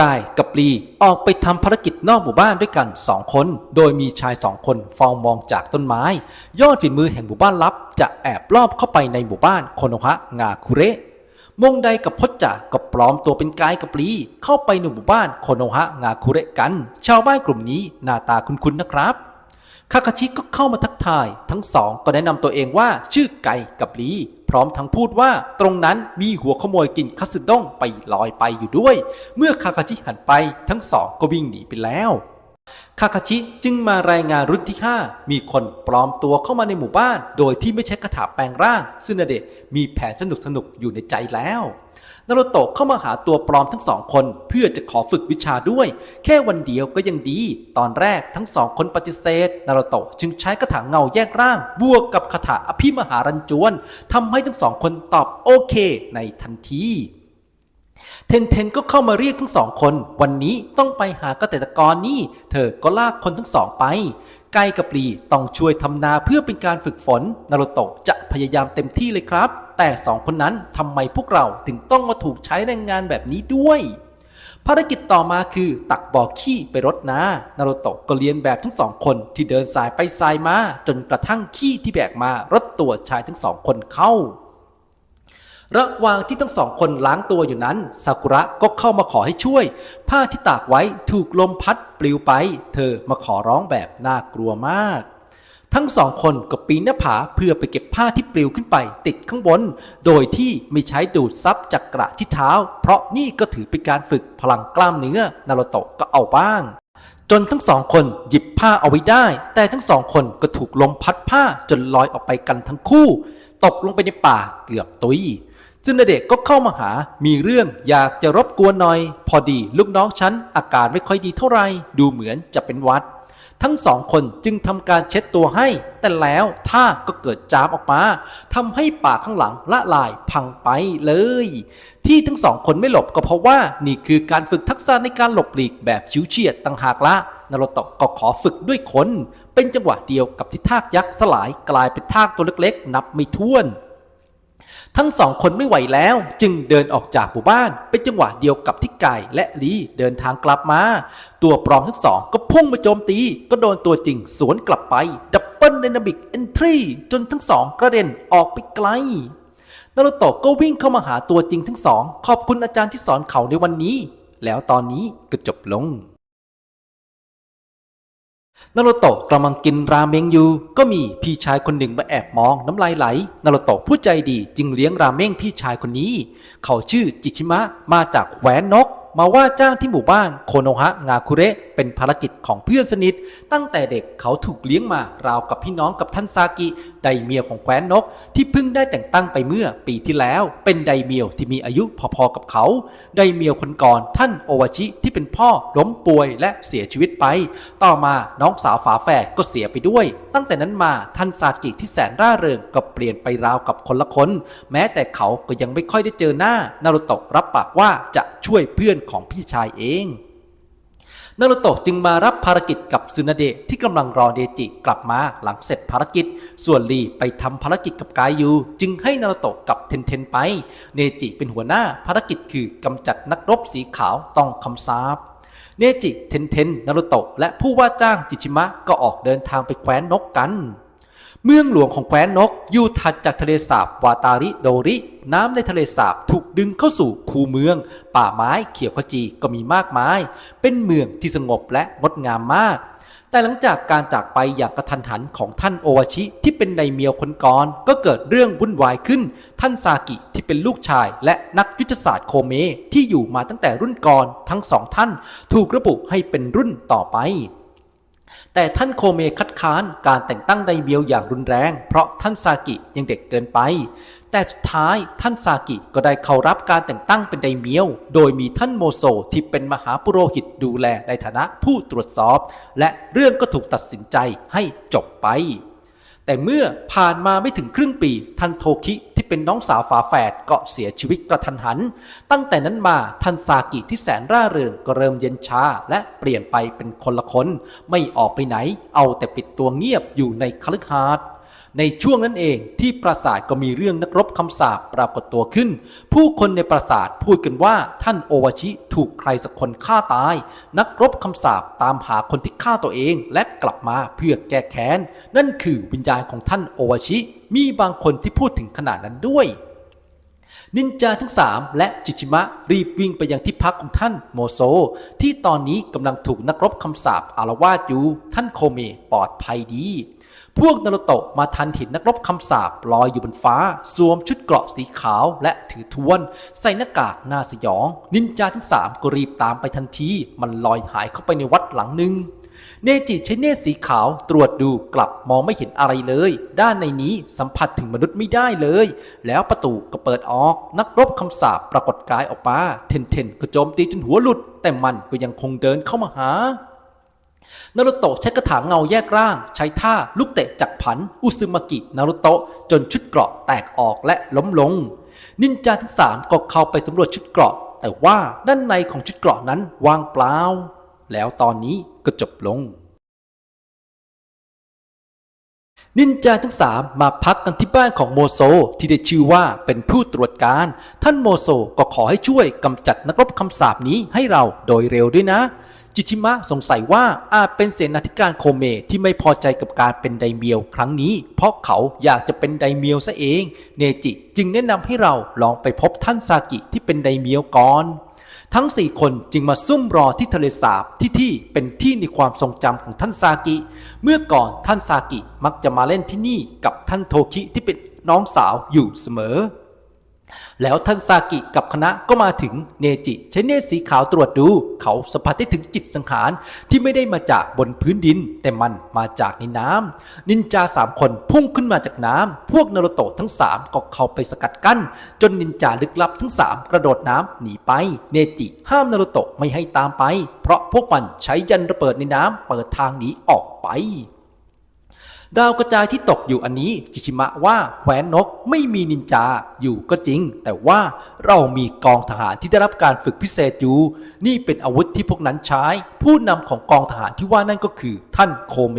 กายกับลี ออกไปทำภารกิจนอกหมู่บ้านด้วยกันสองคน โดยมีชายสองคนเฝ้ามองจากต้นไม้ ยอดฝีมือแห่งหมู่บ้านลับ จะแอบลอบเข้าไปในหมู่บ้านโคโนฮะงาคุเระมงไดกับพจจะก็ปลอมตัวเป็นกายกับลี เข้าไปในหมู่บ้านโคโนฮะงาคุเระกัน ชาวบ้านกลุ่มนี้หน้าตาคุ้นๆนะครับคาคาชิก็เข้ามาทักทาย ทั้งสองก็แนะนำตัวเองว่าชื่อไก่กับลี พร้อมทั้งพูดว่าตรงนั้นมีหัวขโมยกินคัตสึด้งไปลอยไปอยู่ด้วย เมื่อคาคาชิหันไปทั้งสองก็วิ่งหนีไปแล้ว คาคาชิจึงมารายงานรุ่นที่ 5 มีคนปลอมตัวเข้ามาในหมู่บ้าน โดยที่ไม่ใช้คาถาแปลงร่างซึ่งนาเดะมีแผนสนุกสนุกๆอยู่ในใจแล้วนารุโตะเข้ามาหาตัวปลอมทั้งสองคนเพื่อจะขอฝึกวิชาด้วย แค่วันเดียวก็ยังดี ตอนแรกทั้งสองคนปฏิเสธนารุโตะจึงใช้คาถาเงาแยกร่าง บวกกับคาถาอภิมหารันจวนทำให้ทั้งสองคนตอบโอเค ในทันที เทนเทนก็เข้ามาเรียกทั้งสองคน วันนี้ต้องไปหาเกษตรกรนี่ เธอก็ลากคนทั้งสองไป ไกกับปลีต้องช่วยทำนาเพื่อเป็นการฝึกฝน นารุโตะจะพยายามเต็มที่เลยครับ แต่สองคนนั้นทำไมพวกเราถึงต้องมาถูกใช้แรงงานแบบนี้ด้วย ภารกิจต่อมาคือตักบ่อขี้ไปรดนา นารุโตะก็เรียนแบบทั้งสองคนที่เดินสายไปสายมาจนกระทั่งขี้ที่แบกมารดตัวชายทั้งสองคนเข้า ระหว่างที่ทั้งสองคนล้างตัวอยู่นั้นซากุระก็เข้ามาขอให้ช่วย ผ้าที่ตากไว้ถูกลมพัดปลิวไป เธอมาขอร้องแบบน่ากลัวมาก ทั้งสองคนก็ปีนหน้าผาเพื่อไปเก็บผ้าที่ปลิวขึ้นไป ติดข้างบน โดยที่ไม่ใช้ดูดซับจากกระที่เท้า เพราะนี่ก็ถือเป็นการฝึกพลังกล้ามเนื้อนารุโตะก็เอาบ้างจนทั้งสองคนหยิบผ้าเอาไว้ได้ แต่ทั้งสองคนก็ถูกลมพัดผ้าจนลอยออกไปกันทั้งคู่ ตกลงไปในป่าเกือบตุย ซึ่งเดชก็เข้ามาหา มีเรื่องอยากจะรบกวนหน่อย พอดีลูกน้องฉันอาการไม่ค่อยดีเท่าไหร่ดูเหมือนจะเป็นวัด ทั้งสองคนจึงทำการเช็ดตัวให้ แต่แล้วท่าก็เกิดจามออกมาทำให้ป่าข้างหลังละลายพังไปเลย ที่ทั้งสองคนไม่หลบก็เพราะว่านี่คือการฝึกทักษะในการหลบหลีกแบบชิวเฉียดต่างหากละนารโตะก็ขอฝึกด้วยคน เป็นจังหวะเดียวกับที่ทากยักษ์สลายกลายเป็นทากตัวเล็กๆ นับไม่ถ้วน ทั้งสองคนไม่ไหวแล้ว จึงเดินออกจากหมู่บ้าน เป็นจังหวะเดียวกับที่ไก่และลีเดินทางกลับมา ตัวปลอมทั้งสองก็พุ่งมาโจมตี ก็โดนตัวจริงสวนกลับไป ดับเบิลไดนามิกเอนทรีจนทั้งสองกระเด็นออกไปไกลนารุโตะก็วิ่งเข้ามาหาตัวจริงทั้งสอง ขอบคุณอาจารย์ที่สอนเขาในวันนี้ แล้วตอนนี้ก็จบลง นารุโตะกำลังกินราเมงอยู่ ก็มีพี่ชายคนหนึ่งมาแอบมองน้ำลายไหลนารุโตะผู้ใจดีจึงเลี้ยงราเมงพี่ชายคนนี้ เขาชื่อจิชิมะมาจากแคว้นนก มาว่าจ้างที่หมู่บ้านโคโนฮะงาคุเระเป็นภารกิจของเพื่อนสนิท ตั้งแต่เด็กเขาถูกเลี้ยงมาราวกับพี่น้องกับท่านซากิ ไดเมียวของแคว้นนก ที่เพิ่งได้แต่งตั้งไปเมื่อปีที่แล้ว เป็นไดเมียวที่มีอายุพอๆกับเขา ไดเมียวคนก่อนท่านโอวาชิที่เป็นพ่อล้มป่วยและเสียชีวิตไป ต่อมาน้องสาวฝาแฝดก็เสียไปด้วย ตั้งแต่นั้นมาท่านซากิที่แสนร่าเริงก็เปลี่ยนไปราวกับคนละคน แม้แต่เขาก็ยังไม่ค่อยได้เจอหน้านารุโตะรับปากว่าจะ ช่วยเพื่อนของพี่ชายเองนารุโตะจึงมารับภารกิจกับซึนาเดะที่กำลังรอเดจิกลับมาหลังเสร็จภารกิจ ส่วนลีไปทำภารกิจกับกายยูจึงให้นารุโตะกับเทนเทนไป เนจิเป็นหัวหน้าภารกิจคือกำจัดนักรบสีขาวต้องคำสาปเนจิ เทนเทน นารุโตะ และผู้ว่าจ้างจิชิมะก็ออกเดินทางไปแคว้นนกกัน เมืองหลวงของแคว้นนกอยู่ถัดจากทะเลสาบวาตาริโดริ น้ำในทะเลสาบถูกดึงเข้าสู่คูเมือง ป่าไม้เขียวขจีก็มีมากมาย เป็นเมืองที่สงบและงดงามมาก แต่หลังจากการจากไปอย่างกระทันหันของท่านโอวาชิที่เป็นในเมียวคนก่อนก็เกิดเรื่องวุ่นวายขึ้น ท่านซากิที่เป็นลูกชาย และนักยุทธศาสตร์โคเมที่อยู่มาตั้งแต่รุ่นก่อนทั้งสองท่าน ถูกระบุให้เป็นรุ่นต่อไป แต่ท่านโคเมคัดค้านการแต่งตั้งไดเบียวอย่างรุนแรง เพราะท่านซากิยังเด็กเกินไป แต่สุดท้ายท่านซากิก็ได้เข้ารับการแต่งตั้งเป็นไดเมียว โดยมีท่านโมโซที่เป็นมหาปุโรหิตดูแลในฐานะผู้ตรวจสอบ และเรื่องก็ถูกตัดสินใจให้จบไป แต่เมื่อผ่านมาไม่ถึงครึ่งปีท่านโทคิที่เป็นน้องสาวฝาแฝดก็เสียชีวิตกระทันหัน ตั้งแต่นั้นมาท่านซากิที่แสนร่าเริงก็เริ่มเย็นชาและเปลี่ยนไปเป็นคนละคน ไม่ออกไปไหน เอาแต่ปิดตัวเงียบอยู่ในคฤหาสน์ ในช่วงนั้นเองที่ปราสาทก็มีเรื่องนักรบคำสาปปรากฏตัวขึ้น ผู้คนในปราสาทพูดกันว่าท่านโอวาชิถูกใครสักคนฆ่าตาย นักรบคำสาปตามหาคนที่ฆ่าตัวเอง และกลับมาเพื่อแก้แค้น นั่นคือวิญญาณของท่านโอวาชิ มีบางคนที่พูดถึงขนาดนั้นด้วยนินจาทั้ง 3 และจิชิมะรีบวิ่งไปยังที่พักของท่านโมโซ ที่ตอนนี้กำลังถูกนักรบคำสาปอารวาสอยู่ ท่านโคเมปลอดภัยดี พวกนารุโตะมาทันเห็นนักรบคำสาปลอยอยู่บนฟ้า สวมชุดเกราะสีขาวและถือทวน ใส่หน้ากากหน้าสยอง นินจาทั้ง3ก็รีบตามไปทันที มันลอยหายเข้าไปในวัดหลังหนึ่งเนจิใช้เนตสีขาวตรวจดูกลับมองไม่เห็นอะไรเลย ด้านในนี้สัมผัสถึงมนุษย์ไม่ได้เลย แล้วประตูก็เปิดออก นักรบคำสาปปรากฏกายออกมาเทนเทนก็โจมตีจนหัวหลุด แต่มันก็ยังคงเดินเข้ามาหา นารุโตะใช้กระถางเงาแยกร่าง ใช้ท่าลูกเตะจักผัน อุซึมากินารุโตะจนชุดเกราะแตกออกและล้มลง นินจาทั้งสามก็เข้าไปสำรวจชุดเกราะ แต่ว่าด้านในของชุดเกราะนั้นว่างเปล่า แล้วตอนนี้ก็จบลง นินจาทั้งสามมาพักกันที่บ้านของโมโซที่ได้ชื่อว่าเป็นผู้ตรวจการ ท่านโมโซก็ขอให้ช่วยกำจัดนักรบคำสาปนี้ให้เราโดยเร็วด้วยนะ จิชิมะสงสัยว่าอาจเป็นเสนาธิการโคเมที่ไม่พอใจกับการเป็นไดเมียวครั้งนี้ เพราะเขาอยากจะเป็นไดเมียวซะเอง เนจิจึงแนะนำให้เราลองไปพบท่านซากิที่เป็นไดเมียวก่อนทั้งสี่คนจึงมาซุ่มรอที่ทะเลสาบที่ที่เป็นที่ในความทรงจำของท่านซากิ เมื่อก่อนท่านซากิมักจะมาเล่นที่นี่กับท่านโทคิที่เป็นน้องสาวอยู่เสมอ แล้วท่านซากิกับคณะก็มาถึงเนจิใช้เนตรสีขาวตรวจดู เขาสัมผัสได้ถึงจิตสังขารที่ไม่ได้มาจากบนพื้นดิน แต่มันมาจากในน้ำนินจาสามคนพุ่งขึ้นมาจากน้ำพวกนารุโตะทั้งสามก็เข้าไปสกัดกั้น จนนินจาลึกลับทั้งสามกระโดดน้ำหนีไป เนจิห้ามนารุโตะไม่ให้ตามไป เพราะพวกมันใช้ยันระเบิดในน้ำเปิดทางหนีออกไป ดาวกระจายที่ตกอยู่อันนี้จิชิมะว่าแขวนนกไม่มีนินจาอยู่ก็จริง แต่ว่าเรามีกองทหารที่ได้รับการฝึกพิเศษอยู่ นี่เป็นอาวุธที่พวกนั้นใช้ ผู้นำของกองทหารที่ว่านั่นก็คือท่านโคเม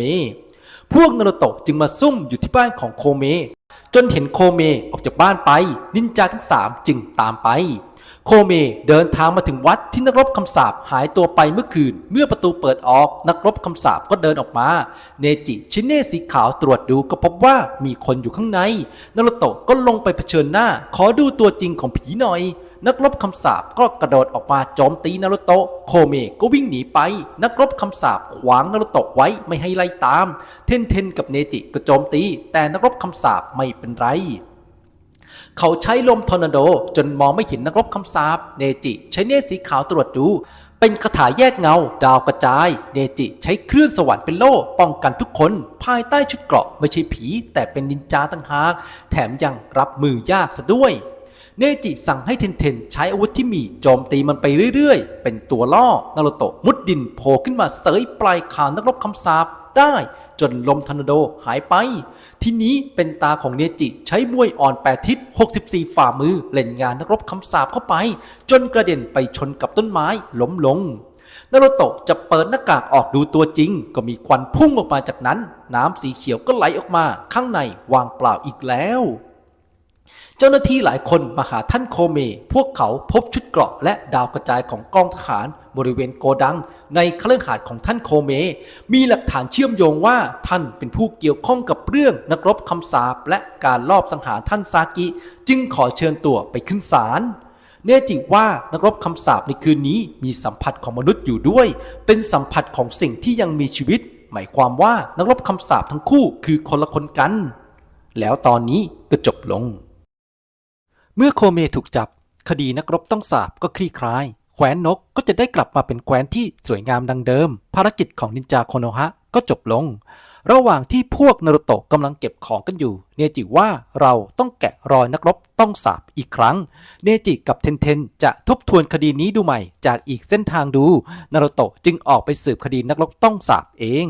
พวกนารโตะจึงมาซุ่มอยู่ที่บ้านของโคเม จนเห็นโคเมออกจากบ้านไป นินจาทั้งสามจึงตามไป โคเมเดินทางมาถึงวัดที่นักรบคำสาปหายตัวไปเมื่อคืน เมื่อประตูเปิดออกนักรบคำสาปก็เดินออกมา เนจิชิเน่สีขาวตรวจดูก็พบว่ามีคนอยู่ข้างในนารุโตะก็ลงไปเผชิญหน้า ขอดูตัวจริงของผีหน่อย นักรบคำสาปก็กระโดดออกมาโจมตีนารุโตะโคเมก็วิ่งหนีไป นักรบคำสาปขวางนารุโตะไว้ไม่ให้ไล่ตาม เทนเทนกับเนจิก็โจมตี แต่นักรบคำสาปไม่เป็นไร เขาใช้ลมทอร์นาโดจนมองไม่เห็นนักรบคำสาปเนจิ ใช้เนตรสีขาวตรวจดู เป็นคาถาแยกเงา ดาวกระจาย เนจิใช้คลื่นสวรรค์เป็นโล่ป้องกันทุกคน ภายใต้ชุดเกราะไม่ใช่ผี แต่เป็นนินจาต่างหาก แถมยังรับมือยากซะด้วย เนจิสั่งให้เทนเทน ใช้อาวุธที่มีโจมตีมันไปเรื่อยๆ เป็นตัวล่อนารุโตะมุดดินโผล่ขึ้นมาเสยปลายคางนักรบคำสาป ได้ จนลมทอร์นาโดหายไป ทีนี้เป็นตาของเนจิใช้มวยอ่อนแปดทิศ 64 ฝ่ามือเล่นงานนักรบคำสาบเข้าไป จนกระเด็นไปชนกับต้นไม้ล้มลงนารุโตะจะเปิดหน้ากากออกดูตัวจริง ก็มีควันพุ่งออกมาจากนั้น น้ำสีเขียวก็ไหลออกมา ข้างในวางเปล่าอีกแล้ว เจ้าหน้าที่หลายคนมาหาท่านโคเม พวกเขาพบชุดเกราะและดาวกระจายของกองทหารบริเวณโกดัง ในเครื่องหาดของท่านโคเม มีหลักฐานเชื่อมโยงว่าท่านเป็นผู้เกี่ยวข้องกับเรื่องนักรบคำสาปและการลอบสังหารท่านซากิ จึงขอเชิญตัวไปขึ้นศาลเนจิว่านักรบคำสาปในคืนนี้มีสัมผัสของมนุษย์อยู่ด้วย เป็นสัมผัสของสิ่งที่ยังมีชีวิต หมายความว่านักรบคำสาปทั้งคู่คือคนละคนกัน แล้วตอนนี้ก็จบลง เมื่อโคเมถูกจับ คดีนักรบต้องสาบก็คลี่คลายแคว้นนกก็จะได้กลับมาเป็นแคว้นที่สวยงามดังเดิม ภารกิจของนินจาโคโนฮะก็จบลง ระหว่างที่พวกนารุโตะกำลังเก็บของกันอยู่ เนจิว่าเราต้องแกะรอยนักรบต้องสาบอีกครั้ง เนจิกับเทนเทนจะทบทวนคดีนี้ดูใหม่จากอีกเส้นทางดู นารุโตะจึงออกไปสืบคดีนักรบต้องสาบเอง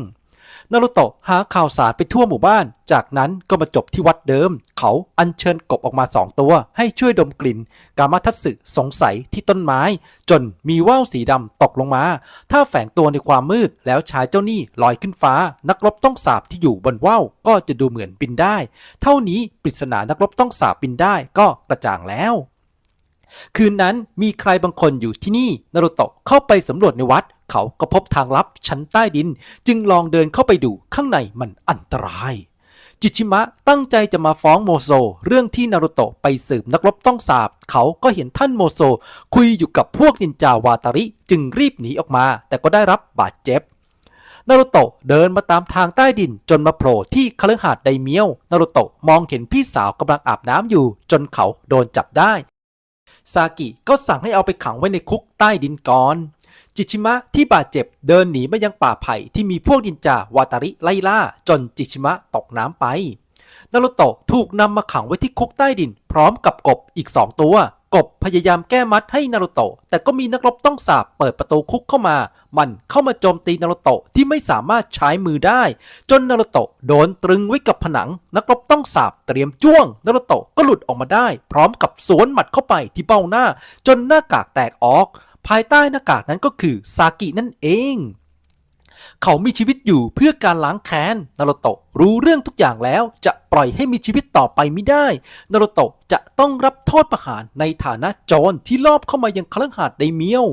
นารุโตะหาข่าวสารไปทั่วหมู่บ้าน จากนั้นก็มาจบที่วัดเดิม เขาอัญเชิญกบออกมาสองตัว ให้ช่วยดมกลิ่น กามาทัตสึสงสัยที่ต้นไม้ จนมีว่าวสีดำตกลงมา ถ้าแฝงตัวในความมืดแล้วชายเจ้าหนี้ลอยขึ้นฟ้า นักรบต้องสาบที่อยู่บนว่าวก็จะดูเหมือนบินได้ เท่านี้ปริศนานักรบต้องสาบบินได้ก็กระจ่างแล้วคืนนั้นมีใครบางคนอยู่ที่นี่นารุโตะเข้าไปสำรวจในวัด เขาก็พบทางลับชั้นใต้ดิน จึงลองเดินเข้าไปดูข้างในมันอันตราย จิชิมะตั้งใจจะมาฟ้องโมโซ เรื่องที่นารุโตะไปสืบนักรบต้องสาบ เขาก็เห็นท่านโมโซ คุยอยู่กับพวกนินจาวาตาริ จึงรีบหนีออกมา แต่ก็ได้รับบาดเจ็บนารุโตะเดินมาตามทางใต้ดินจนมาโผล่ที่คฤหาสน์ไดเมียวนารุโตะมองเห็นพี่สาวกำลังอาบน้ำอยู่ จนเขาโดนจับได้ ซากิก็สั่งให้เอาไปขังไว้ในคุกใต้ดินก่อน จิชิมะที่บาดเจ็บเดินหนีมายังป่าไผ่ที่มีพวกนินจาวาตาริไล่ล่าจนจิชิมะตกน้ำไป นารุโตะถูกนำมาขังไว้ที่คุกใต้ดิน พร้อมกับกบอีกสองตัว กบพยายามแก้มัดให้นารุโตะแต่ก็มีนักรบต้องสาบเปิดประตูคุกเข้ามา มันเข้ามาโจมตีนารุโตะที่ไม่สามารถใช้มือได้ จนนารุโตะโดนตรึงไว้กับผนัง นักรบต้องสาบเตรียมจ้วง นารุโตะก็หลุดออกมาได้ พร้อมกับสวนหมัดเข้าไปที่เบ้าหน้า จนหน้ากากแตกออก ภายใต้หน้ากากนั้นก็คือซากินั่นเอง เขามีชีวิตอยู่เพื่อการล้างแค้น นารุโตะรู้เรื่องทุกอย่างแล้วจะปล่อยให้มีชีวิตต่อไปไม่ได้ นารุโตะจะต้องรับโทษประหารในฐานะโจรที่ลอบเข้ามายังคฤหาสน์ไดเมียว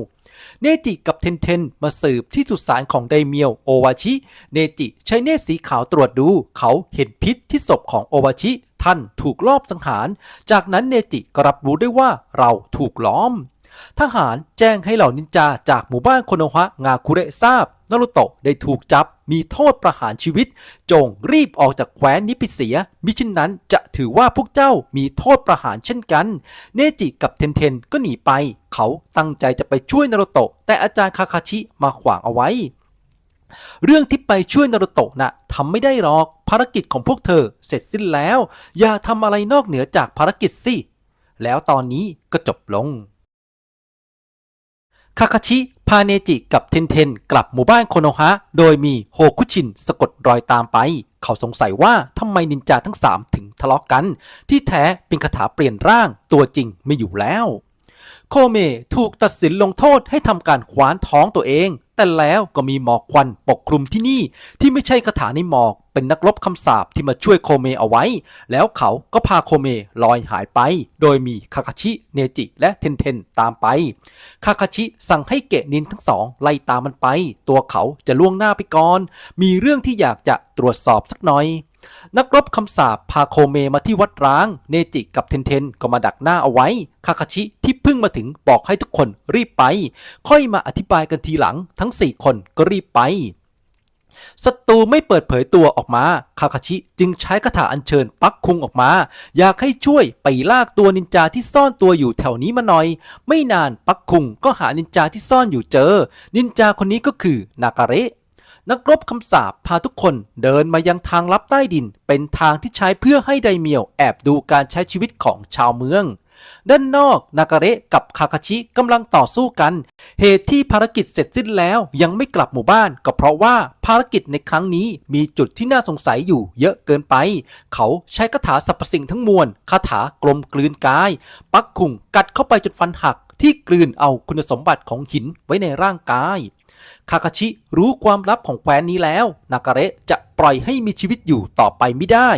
เนจิกับเทนเทนมาสืบที่สุสานของไดเมียวโอวาชิ เนจิใช้เนตสีขาวตรวจดู เขาเห็นพิษที่ศพของโอวาชิ ท่านถูกลอบสังหาร จากนั้นเนจิก็รับรู้ได้ว่าเราถูกล้อม ทหารแจ้งให้เหล่านินจาจากหมู่บ้านโคโนฮะงาคุเระทราบนารุโตะได้ถูกจับมีโทษประหารชีวิต จงรีบออกจากแคว้นนิพิเสีย มิฉะนั้นจะถือว่าพวกเจ้ามีโทษประหารเช่นกัน เนจิกับเทนเทนก็หนีไป เขาตั้งใจจะไปช่วยนารุโตะแต่อาจารย์คาคาชิมาขวางเอาไว้ เรื่องที่ไปช่วยนารุโตะน่ะทำไม่ได้หรอกภารกิจของพวกเธอเสร็จสิ้นแล้ว อย่าทำอะไรนอกเหนือจากภารกิจสิแล้วตอนนี้ก็จบลง คาคาชิพาเนจิกับเทนเทนกลับหมู่บ้านโคโนฮะ โดยมีโฮคุชินสะกดรอยตามไป เขาสงสัยว่าทำไมนินจาทั้งสามถึงทะเลาะกกัน ที่แท้เป็นคาถาเปลี่ยนร่างตัวจริงไม่อยู่แล้ว โคเมถูกตัดสินลงโทษให้ทำการคว้านท้องตัวเอง แต่แล้วก็มีหมอกควันปกคลุมที่นี่ ที่ไม่ใช่คาถาในหมอกเป็นนักรบคำสาปที่มาช่วยโคเมเอาไว้ แล้วเขาก็พาโคเมลอยหายไป โดยมีคาคาชิเนจิและเทนเทนตามไป คาคาชิสั่งให้เกะนินทั้งสองไล่ตามมันไป ตัวเขาจะล่วงหน้าไปก่อน มีเรื่องที่อยากจะตรวจสอบสักหน่อย นักรบคำสาปพาโคเมมาที่วัดร้าง เนจิกับเทนเทนก็มาดักหน้าเอาไว้ คาคาชิที่เพิ่งมาถึงบอกให้ทุกคนรีบไป ค่อยมาอธิบายกันทีหลัง ทั้ง 4 คนก็รีบไปศัตรูไม่เปิดเผยตัวออกมา คาคาชิจึงใช้คาถาอัญเชิญปักคุงออกมา อยากให้ช่วยไปลากตัวนินจาที่ซ่อนตัวอยู่แถวนี้มาหน่อย ไม่นานปักคุงก็หานินจาที่ซ่อนอยู่เจอ นินจาคนนี้ก็คือนากาเระ นักรบคำสาปพาทุกคนเดินมายังทางลับใต้ดิน เป็นทางที่ใช้เพื่อให้ไดเมียวแอบดูการใช้ชีวิตของชาวเมือง ด้านนอกนากาเระกับคาคาชิกำลังต่อสู้กัน เหตุที่ภารกิจเสร็จสิ้นแล้วยังไม่กลับหมู่บ้าน ก็เพราะว่าภารกิจในครั้งนี้มีจุดที่น่าสงสัยอยู่เยอะเกินไป เขาใช้คาถาสรรพสิ่งทั้งมวลคาถากลมกลืนกาย ปักคุงกัดเข้าไปจนฟันหักที่กลืนเอาคุณสมบัติของหินไว้ในร่างกาย คาคาชิรู้ความลับของแคว้นนี้แล้ว นากาเระจะปล่อยให้มีชีวิตอยู่ต่อไปไม่ได้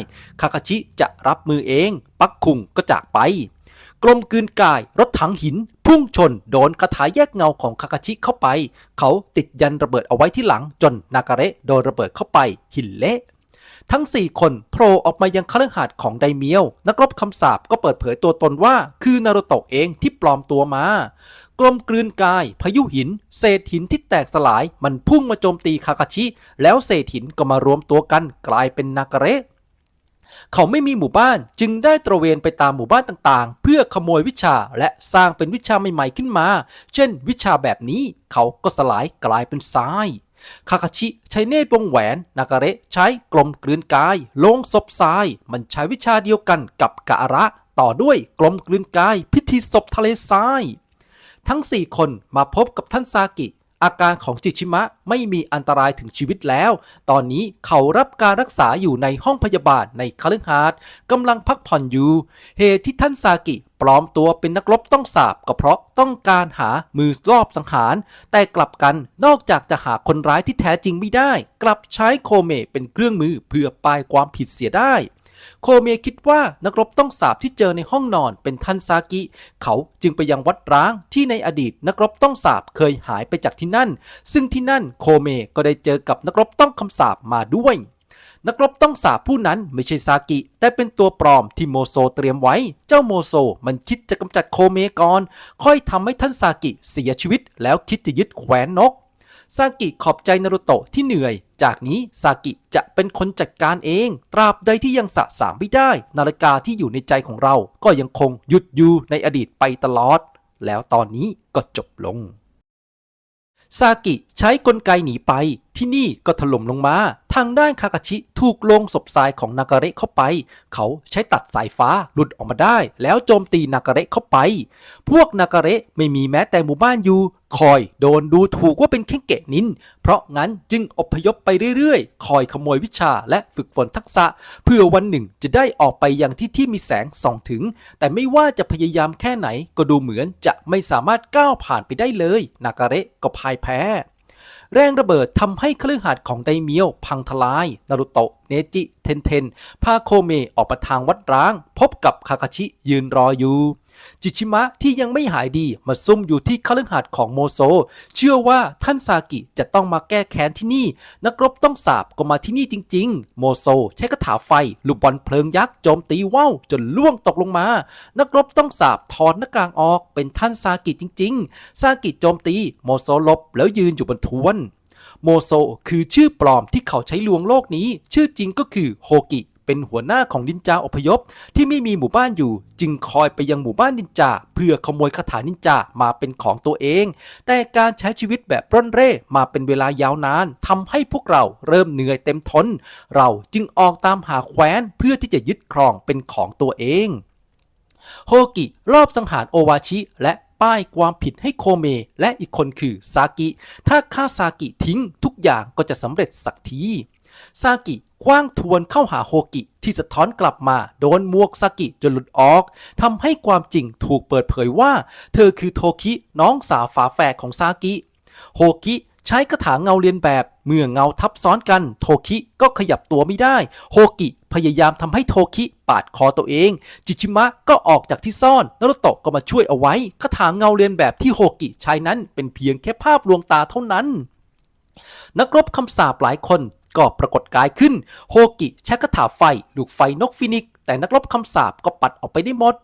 คาคาชิจะรับมือเอง ปักคุงก็จากไป กลมกืนกายรถถังหิน พุ่งชนโดนคาถาแยกเงาของคาคาชิเข้าไป เขาติดยันระเบิดเอาไว้ที่หลังจนนากาเระโดนระเบิดเข้าไป หินเละทั้ง 4 คนโผล่ออกมายังคฤหาสน์ของไดเมียว นักรบคำสาปก็เปิดเผยตัวตนว่า คือนารุโตะเองที่ปลอมตัวมา กลมกลืนกาย พายุหิน เศษหินที่แตกสลายมันพุ่งมาโจมตีคาคาชิ แล้วเศษหินก็มารวมตัวกันกลายเป็นนากาเระเขาไม่มีหมู่บ้านจึงได้ตระเวนไปตามหมู่บ้านต่างๆ เพื่อขโมยวิชาและสร้างเป็นวิชาใหม่ๆขึ้นมา เช่น วิชาแบบนี้เขาก็สลายกลายเป็นทรายคาคาชิใช้เนตรวงแหวน นากาเระใช้กลมกลืนกาย ลงศพทราย มันใช้วิชาเดียวกันกับกะระ ต่อด้วยกลมกลืนกาย พิธีศพทะเลทราย ทั้ง 4 คนมาพบกับท่านซากิ อาการของจิชิมะไม่มีอันตรายถึงชีวิตแล้ว ตอนนี้เขารับการรักษาอยู่ในห้องพยาบาลในคฤหาสน์กำลังพักผ่อนอยู่ เหตุที่ท่านซากิปลอมตัวเป็นนักรบต้องสาบก็เพราะต้องการหามือรอบสังหาร แต่กลับกันนอกจากจะหาคนร้ายที่แท้จริงไม่ได้ กลับใช้โคเมเป็นเครื่องมือเพื่อปลายความผิดเสียได้ โคเมะคิดว่านักรบต้องสาบที่เจอในห้องนอนเป็นทันซากิ เขาจึงไปยังวัดร้างที่ในอดีตนักรบต้องสาบเคยหายไปจากที่นั่น ซึ่งที่นั่นโคเมก็ได้เจอกับนักรบต้องคำสาบมาด้วยนักรบต้องสาบผู้นั้นไม่ใช่ซากิ แต่เป็นตัวปลอมที่โมโซเตรียมไว้ เจ้าโมโซมันคิดจะกำจัดโคเมก่อน ค่อยทำให้ท่านซากิเสียชีวิต แล้วคิดจะยึดแขวนนก ซากิขอบใจนารุโตะที่เหนื่อย จากนี้ซากิจะเป็นคนจัดการเอง ตราบใดที่ยังสะสามไม่ได้ นาฬิกาที่อยู่ในใจของเราก็ยังคงหยุดอยู่ในอดีตไปตลอด แล้วตอนนี้ก็จบลงซากิใช้กลไกหนีไป ที่นี่ก็ถล่มลงมา ทางด้านคากาชิถูกลงศพทรายของนากาเระเข้าไป เขาใช้ตัดสายฟ้าหลุดออกมาได้ แล้วโจมตีนากาเระเข้าไป พวกนากาเระไม่มีแม้แต่หมู่บ้านอยู่ คอยโดนดูถูกว่าเป็นแค่เกะนิน เพราะงั้นจึงอพยพไปเรื่อยๆ คอยขโมยวิชาและฝึกฝนทักษะ เพื่อวันหนึ่งจะได้ออกไปยังที่ที่มีแสงส่องถึง แต่ไม่ว่าจะพยายามแค่ไหนก็ดูเหมือนจะไม่สามารถก้าวผ่านไปได้เลย นากาเระก็พ่ายแพ้ แรงระเบิดทำให้เครื่องหัดของไดเมียวพังทลาย นารุโตะ เนจิ เทนเทน พาโคเมะออกมาทางวัดร้าง พบกับคาคาชิยืนรออยู่ จิชิมะที่ยังไม่หายดีมาซุ่มอยู่ที่คฤหาสน์ของโมโซ เชื่อว่าท่านซากิจะต้องมาแก้แค้นที่นี่ นักรบต้องสาบก็มาที่นี่จริง ๆ โมโซ ใช้คาถาไฟ ลูกบอลเพลิงยักษ์โจมตีว่าวจนล่วงตกลงมา นักรบต้องสาบถอดหน้ากากออกเป็นท่านซากิจริง ๆ ซากิโจมตี โมโซลบแล้วยืนอยู่บนทวนโมโซ คือชื่อปลอมที่เขาใช้ลวงโลกนี้ ชื่อจริงก็คือโฮกิ เป็นหัวหน้าของนินจาอพยพ ที่ไม่มีหมู่บ้านอยู่ จึงคอยไปยังหมู่บ้านนินจาเพื่อขโมยคาถานินจามาเป็นของตัวเอง แต่การใช้ชีวิตแบบร่อนเร่มาเป็นเวลายาวนานทำให้พวกเราเริ่มเหนื่อยเต็มทน เราจึงออกตามหาแคว้นเพื่อที่จะยึดครองเป็นของตัวเองโฮกิรอบสังหารโอวาชิ และป้ายความผิดให้โคเม และอีกคนคือซากิ ถ้าฆ่าซากิทิ้งทุกอย่างก็จะสำเร็จสักที ซากิคว้างทวนเข้าหาโฮกิที่สะท้อนกลับมาโดนมวกซากิจนหลุดออกทำให้ความจริงถูกเปิดเผยว่า เธอคือโทคิน้องสาวฝาแฝดของซากิโฮกิใช้คาถางเงาเรียนแบบ เมื่อเงาทับซ้อนกัน โทคิก็ขยับตัวไม่ได้ โฮกิพยายามทำให้โทคิปาดคอตัวเอง จิชิมะก็ออกจากที่ซ่อนนารุโตะก็มาช่วยเอาไว้คาถางเงาเรียนแบบที่โฮกิใช้นั้นเป็นเพียงแค่ภาพลวงตาเท่านั้นนักรบคำสาปหลายคน ก็ปรากฏกายขึ้น โฮกิใช้คาถาไฟ ลูกไฟนกฟินิก แต่นักรบคำสาปก็ปัดออกไปได้หมด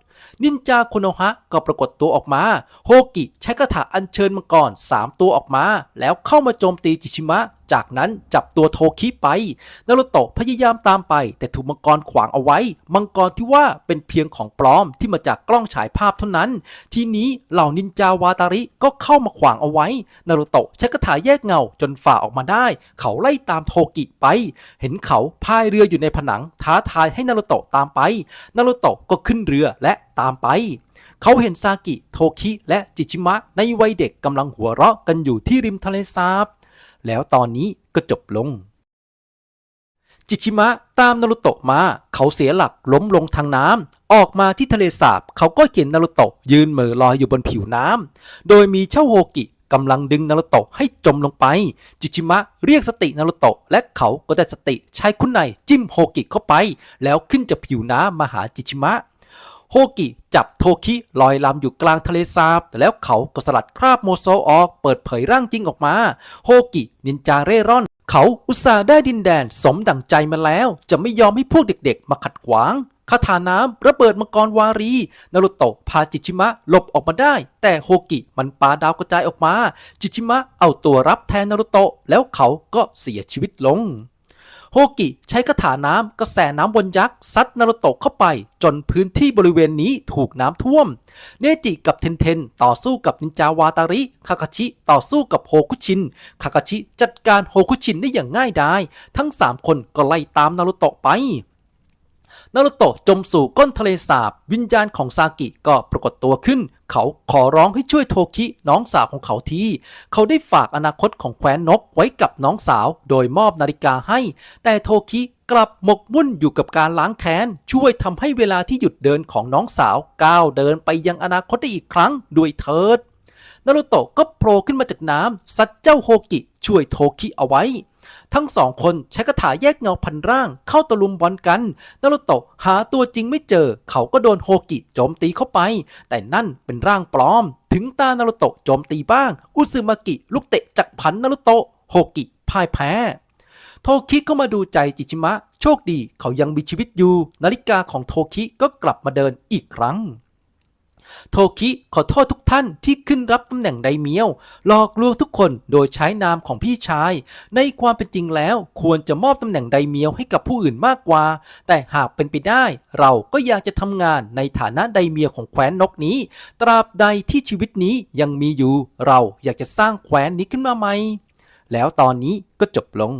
นินจาโคโนฮะก็ปรากฏตัวออกมา โฮกิใช้คาถาอัญเชิญมังกร3ตัวออกมา แล้วเข้ามาโจมตีจิชิมะ จากนั้นจับตัวโทคิไป นารุโตะพยายามตามไป แต่ถูกมังกรขวางเอาไว้ มังกรที่ว่าเป็นเพียงของปลอมที่มาจากกล้องฉายภาพเท่านั้น ทีนี้เหล่านินจาวาตาริก็เข้ามาขวางเอาไว้ นารุโตะใช้คาถาแยกเงาจนฝ่าออกมาได้ เขาไล่ตามโทกิไป เห็นเขาพายเรืออยู่ในผนัง ท้าทายให้นารุโตะตามไป นารุโตะก็ขึ้นเรือและ ตามไป เขาเห็นซากิ โทคิ และจิชิมะในวัยเด็กกำลังหัวเราะกันอยู่ที่ริมทะเลสาบ แล้วตอนนี้ก็จบลง จิชิมะตามนารุโตะมา เขาเสียหลักล้มลงทางน้ำออกมาที่ทะเลสาบ เขาก็เห็นนารุโตะยืนเหม่อลอยอยู่บนผิวน้ำโดยมีเช่าโฮกิกำลังดึงนารุโตะให้จมลงไป จิชิมะเรียกสตินารุโตะและเขาก็ได้สติใช้คุณไนจิ้มโฮกิเข้าไป แล้วขึ้นจากผิวน้ำมาหาจิชิมะ โฮกิจับโทคิลอยลำอยู่กลางทะเลสาบ แล้วเขาก็สลัดคราบโมโซออก เปิดเผยร่างจริงออกมา โฮกินินจาเร่ร่อน เขาอุตส่าห์ได้ดินแดนสมดั่งใจมาแล้ว จะไม่ยอมให้พวกเด็กๆ มาขัดขวางคาถาน้ำระเบิดมังกรวารี นารุโตะพาจิชิมะหลบออกมาได้ แต่โฮกิมันปาดาวกระจายออกมา จิชิมะเอาตัวรับแทนนารุโตะแล้วเขาก็เสียชีวิตลง โฮกิใช้คาถาน้ำกระแสน้ำบนยักษ์ซัดนารุโตะเข้าไป จนพื้นที่บริเวณนี้ถูกน้ำท่วม เนจิกับเทนเทน ต่อสู้กับนินจาวาตาริคาคาชิต่อสู้กับโฮคุชินคาคาชิจัดการโฮคุชินได้อย่างง่ายดายทั้ง 3 คนก็ไล่ตามนารุโตะไป นารุโตะจมสู่ก้นทะเลสาบ วิญญาณของซากิก็ปรากฏตัวขึ้น เขาขอร้องให้ช่วยโทคิน้องสาวของเขาที เขาได้ฝากอนาคตของแคว้นนกไว้กับน้องสาว โดยมอบนาฬิกาให้ แต่โทคิกลับหมกมุ่นอยู่กับการล้างแค้น ช่วยทำให้เวลาที่หยุดเดินของน้องสาวก้าวเดินไปยังอนาคตได้อีกครั้งด้วยเถิดนารุโตะก็โผล่ขึ้นมาจากน้ำซัดเจ้าโฮกิช่วยโทคิเอาไว้ ทั้งสองคนใช้คาถาแยกเงาพันร่าง เข้าตะลุมบอลกัน นารุโตะหาตัวจริงไม่เจอ เขาก็โดนโฮกิโจมตีเข้าไป แต่นั่นเป็นร่างปลอม ถึงตานารุโตะโจมตีบ้าง อุซึมากิลูกเตะจากพันนารุโตะโฮกิพ่ายแพ้ โทคิเข้ามาดูใจจิชิมะ โชคดีเขายังมีชีวิตอยู่ นาฬิกาของโทคิก็กลับมาเดินอีกครั้ง โทคิขอโทษทุกท่านที่ขึ้นรับตำแหน่งไดเมียว หลอกลวงทุกคนโดยใช้นามของพี่ชาย ในความเป็นจริงแล้วควรจะมอบตำแหน่งไดเมียวให้กับผู้อื่นมากกว่า แต่หากเป็นไปได้ เราก็อยากจะทำงานในฐานะไดเมียวของแคว้นนกนี้ ตราบใดที่ชีวิตนี้ยังมีอยู่ เราอยากจะสร้างแคว้นนี้ขึ้นมาใหม่แล้วตอนนี้ก็จบลง